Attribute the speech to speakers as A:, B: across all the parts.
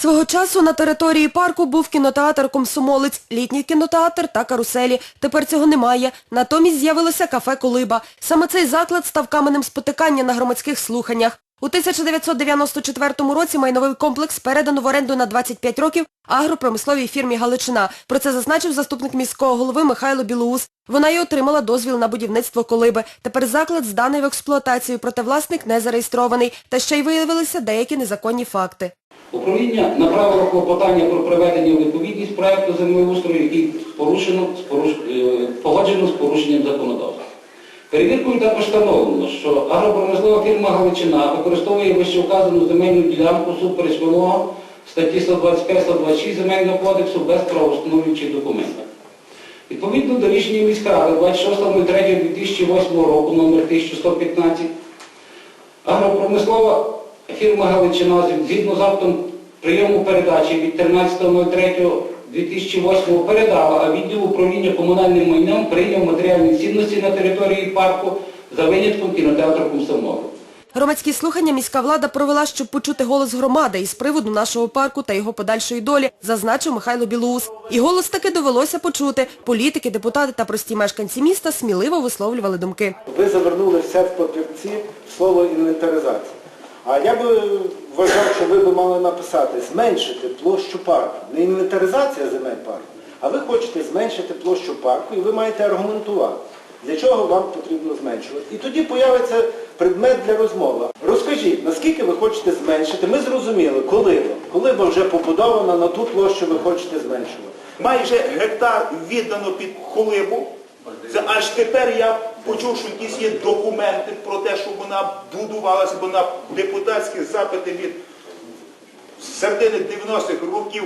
A: Свого часу на території парку був кінотеатр Комсомолець, літній кінотеатр та каруселі. Тепер цього немає. Натомість з'явилося кафе Колиба. Саме цей заклад став каменем спотикання на громадських слуханнях. У 1994 році майновий комплекс передано в оренду на 25 років агропромисловій фірмі Галичина. Про це зазначив заступник міського голови Михайло Білоус. Вона й отримала дозвіл на будівництво колиби. Тепер заклад зданий в експлуатацію, проте власник не зареєстрований. Та ще й виявилися деякі незаконні факти.
B: Управління направило клопотання про приведення у відповідність проекту землеустрою, який порушено, з поруш... е, погоджено з порушенням законодавства. Перевіркою також встановлено, що агропромислова фірма Галичина використовує вищевказану земельну ділянку супереч вимогам статті 125-126 Земельного кодексу без правовстановлюючих документів. Відповідно до рішення міськради 26.03.2008 року номер 1115 Агропромислова фірма Галичина згідно з актом прийому передачі від 13.03.2008 передала, а відділ управління комунальним майном прийняв матеріальні цінності на території парку за винятком кінотеатру Комсомолу.
A: Громадські слухання міська влада провела, щоб почути голос громади із приводу нашого парку та його подальшої долі, зазначив Михайло Білоус. І голос таки довелося почути. Політики, депутати та прості мешканці міста сміливо висловлювали думки.
C: Ви завернули все в папірці в слово інвентаризація. А я би вважав, що ви б мали написати зменшити площу парку. Не інвентаризація земель парку, а ви хочете зменшити площу парку і ви маєте аргументувати, для чого вам потрібно зменшувати. І тоді появиться предмет для розмови. Розкажіть, наскільки ви хочете зменшити? Ми зрозуміли, коли, коли вже побудована на ту площу ви хочете зменшувати.
D: Майже гектар віддано під колибу. Це аж тепер я почув, що якісь є документи про те, що вона будувалася, бо на депутатські запити від середини 90-х років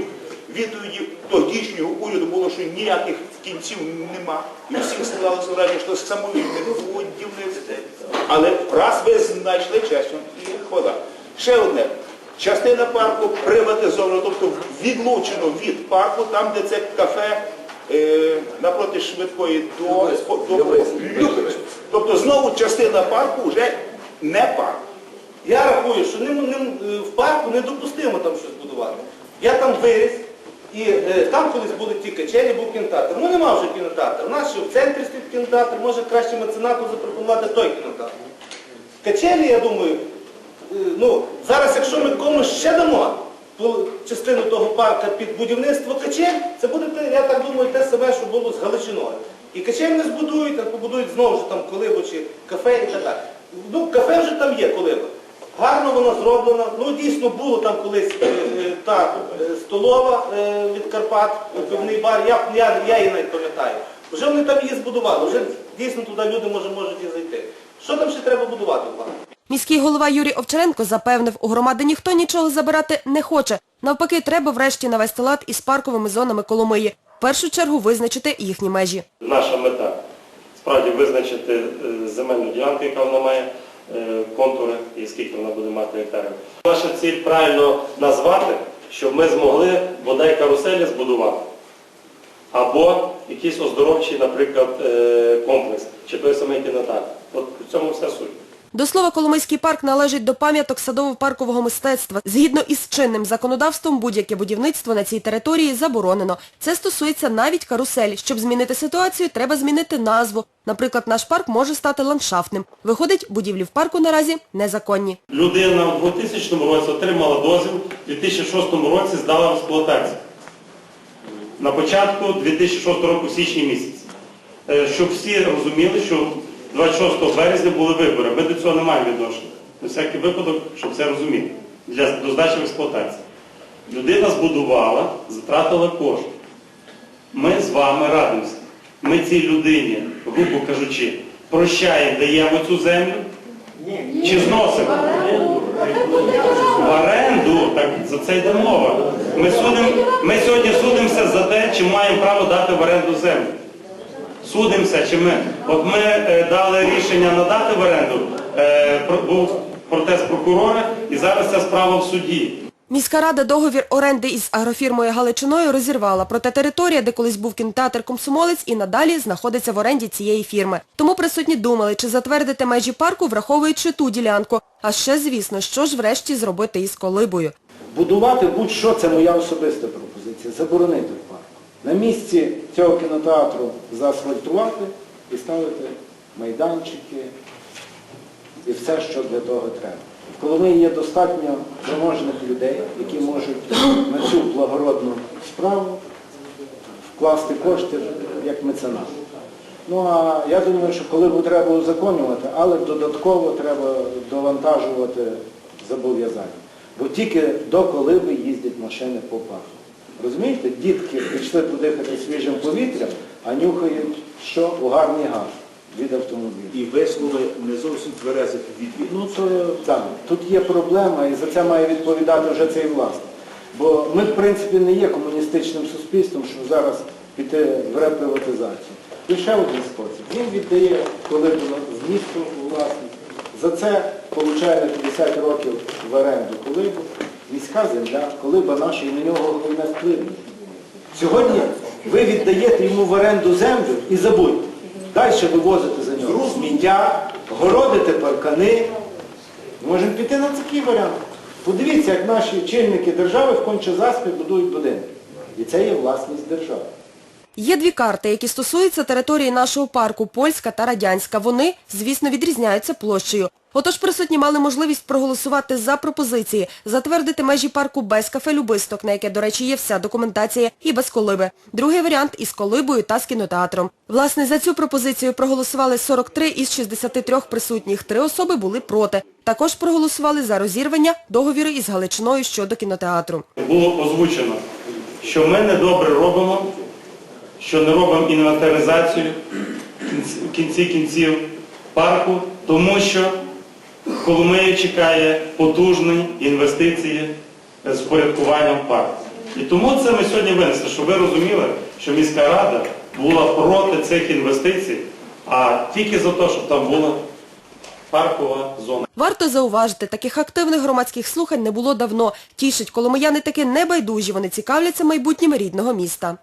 D: відповіді тодішнього уряду було, що ніяких кінців нема. І всі складалося враження, що самовільне будівництво. Але раз ви знайшли чесно і хвала. Ще одне. Частина парку приватизована, тобто відлучено від парку, там, де це кафе е, напроти швидкої до, до. Тобто знову частина парку вже не парк.
E: Я рахую, що ним, ним, в парку недопустимо там щось будувати. Я там виріс, і е, там колись були ті качелі, був кінотеатр. Ну нема вже кінотеатру. У нас ще в центрі стоїть кінотеатр, може краще меценату запропонувати той кінотеатр. Качелі, я думаю, е, ну, зараз якщо ми комусь ще дамо частину того парка під будівництво качель, це буде, я так думаю, те саме, що було з Галичиною. І качель не збудують, а побудують знову ж там колибу чи кафе і так далі. Ну, кафе вже там є колиба. Гарно воно зроблено. Ну, дійсно було там колись е, е, та е, столова е, від Карпат, пивний бар, я, я, я її навіть пам'ятаю. Вже вони там її збудували, вже дійсно туди люди може, можуть і зайти. Що там ще треба будувати в?
A: Міський голова Юрій Овчаренко запевнив, у громади ніхто нічого забирати не хоче. Навпаки, треба врешті навести лад із парковими зонами Коломиї. В першу чергу визначити їхні межі.
F: Наша мета справді визначити е, земельну ділянку, яка вона має, е, контури і скільки вона буде мати гектарів. Наша ціль правильно назвати, щоб ми змогли бодай каруселі збудувати. Або якийсь оздоровчий, наприклад, е, комплекс, чи той самий кінотеатр. От в цьому вся суть.
A: До слова, Коломийський парк належить до пам'яток садово-паркового мистецтва. Згідно із чинним законодавством, будь-яке будівництво на цій території заборонено. Це стосується навіть каруселі. Щоб змінити ситуацію, треба змінити назву. Наприклад, наш парк може стати ландшафтним. Виходить, будівлі в парку наразі незаконні.
F: Людина в 2000 році отримала дозвіл, в 2006 році здала в експлуатацію. На початку 2006 року, в січні місяці. Е, Щоб всі розуміли, що 26 березня були вибори. Ми до цього не маємо відношення. На всякий випадок, щоб це розуміти. Для до здачі в експлуатацію. Людина збудувала, затратила кошти. Ми з вами радимося. Ми цій людині, грубо кажучи, прощаємо, даємо цю землю чи зносимо? В оренду, так за це йде мова. Ми, судим, ми сьогодні судимося за те, чи маємо право дати в оренду землю. Судимося, чи ми. От ми е, дали рішення надати в оренду, е, про- був протест прокурора, і зараз ця справа в суді.
A: Міська рада договір оренди із агрофірмою Галичиною розірвала, проте територія, де колись був кінотеатр Комсомолець, і надалі знаходиться в оренді цієї фірми. Тому присутні думали, чи затвердити межі парку, враховуючи ту ділянку. А ще, звісно, що ж врешті зробити із колибою.
C: будувати будь-що, це моя особиста пропозиція, заборонити парку. На місці цього кінотеатру заасфальтувати і ставити майданчики і все, що для того треба. Коломиї є достатньо заможних людей, які можуть на цю благородну справу вкласти кошти як меценат. Ну а я думаю, що коли буде треба узаконювати, але додатково треба довантажувати зобов'язання. Бо тільки до колиби їздять машини по парку. Розумієте, дітки пішли подихати свіжим повітрям, а нюхають що? Угарний газ від автомобіля.
D: І вислови не зовсім тверезих відвід.
C: Ну то так, тут є проблема і за це має відповідати вже цей власник. Бо ми, в принципі, не є комуністичним суспільством, щоб зараз піти в реприватизацію. Лише один спосіб. Він віддає колибу з місту у власність. За це получає 50 років в оренду колибу, міська земля, колиба наша і на нього головне впливає. Сьогодні ви віддаєте йому в оренду землю і забудьте. Далі вивозити за нього сміття, городити паркани. Можемо піти на такий варіант. Подивіться, як наші чинники держави в конче заспі будують будинки. І це є власність держави.
A: Є дві карти, які стосуються території нашого парку, польська та радянська. Вони, звісно, відрізняються площею. Отож присутні мали можливість проголосувати за пропозиції, затвердити межі парку без кафе-любисток, на яке, до речі, є вся документація, і без колиби. Другий варіант із колибою та з кінотеатром. Власне, за цю пропозицію проголосували 43 із 63 присутніх. Три особи були проти. Також проголосували за розірвання договіру із Галичиною щодо кінотеатру.
F: Було озвучено, що ми не добре робимо, що не робимо інвентаризацію в кінці кінців парку, тому що Коломия чекає потужні інвестиції з впорядкуванням парку. І тому це ми сьогодні винесли, щоб ви розуміли, що міська рада була проти цих інвестицій, а тільки за те, щоб там була паркова зона.
A: Варто зауважити, таких активних громадських слухань не було давно. Тішить, коломияни таки не байдужі, вони цікавляться майбутнім рідного міста.